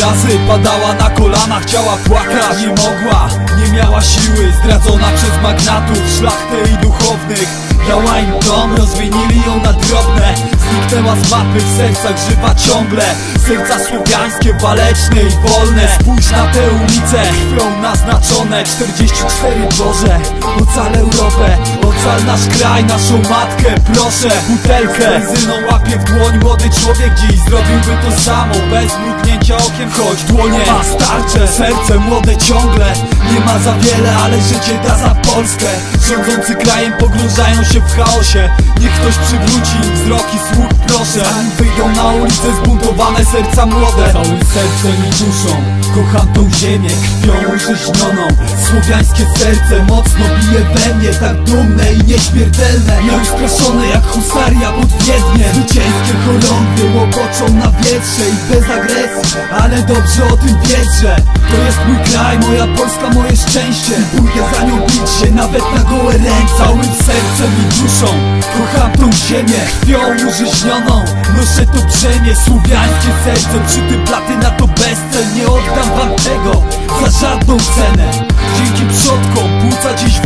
razy padała na kolana Chciała płakać, nie mogła. Nie miała siły, zdradzona przez magnatów Szlachtę i duchownych. Dała im dom, rozmienili ją na drobne. Zniknęła z mapy, w sercach żywa ciągle. Serca słowiańskie, waleczne i wolne. Spójrz na te ulice, krwią naznaczone. 44 Boże, ocal Europę Ocal nasz kraj, naszą matkę, proszę Butelkę, benzyną łapie w dłoń Młody człowiek dziś zrobiłby to samo. Bez mrugnięcia okiem, choć dłonie. Ma starcze Serce młode ciągle, nie ma za wiele Ale życie da za Polskę. Rządzący krajem pogrążają się w chaosie. Niech ktoś przywróci im wzrok i słuch, proszę. Wyjdą na ulicę zbuntowane serca młode. Całym sercem i duszą kocham tą ziemię Krwią urzeźnioną Słowiańskie serce mocno bije we mnie Tak dumne i nieśmiertelne. Nieustraszone jak husaria pod Wiedniem. Zwycięskie chorągwie łopoczą na wietrze I bez agresji, ale dobrze o tym wiesz, że To jest mój kraj, moja Polska, moje szczęście. Pójdę za nią bić się nawet na gołe ręce Całym sercem i duszą. Kocham tą ziemię Krwią urzeźnioną noszę to brzemię Słowiańskie serce przy tym platyna to bezcel. Nie oddam wam tego za żadną cenę. Dzięki przodkom płuca dziś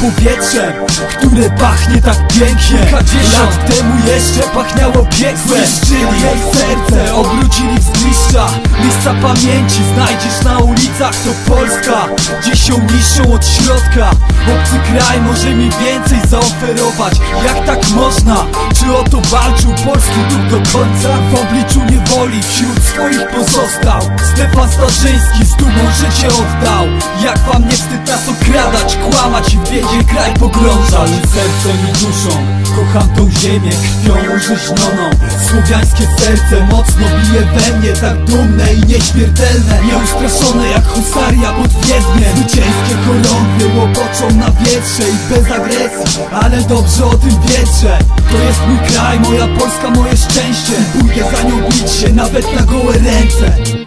powietrzem Które pachnie tak pięknie. Lat temu jeszcze pachniało piekłem. Zniszczyli jej serce, obrócili w zgliszcza Miejsca pamięci znajdziesz na ulicach To Polska, dziś ją niszczą od środka. Obcy kraj może mi więcej zaoferować. Jak tak można? Czy o to walczył polski duch do końca? W obliczu niewoli wśród swoich pozostał. Stefan Starzyński z dumą życie oddał. Jak wam nie wstyd nas i kraj pogrążać Sercem i duszą. Kocham tą ziemię krwią urzeźnioną Słowiańskie serce mocno bije we mnie Tak dumne i nieśmiertelne. Nieustraszone jak husaria pod Wiedniem. Zwycięskie chorągwie łopoczą na wietrze I bez agresji, ale dobrze o tym wiesz, że To jest mój kraj, moja Polska, moje szczęście. Pójdę za nią bić się nawet na gołe ręce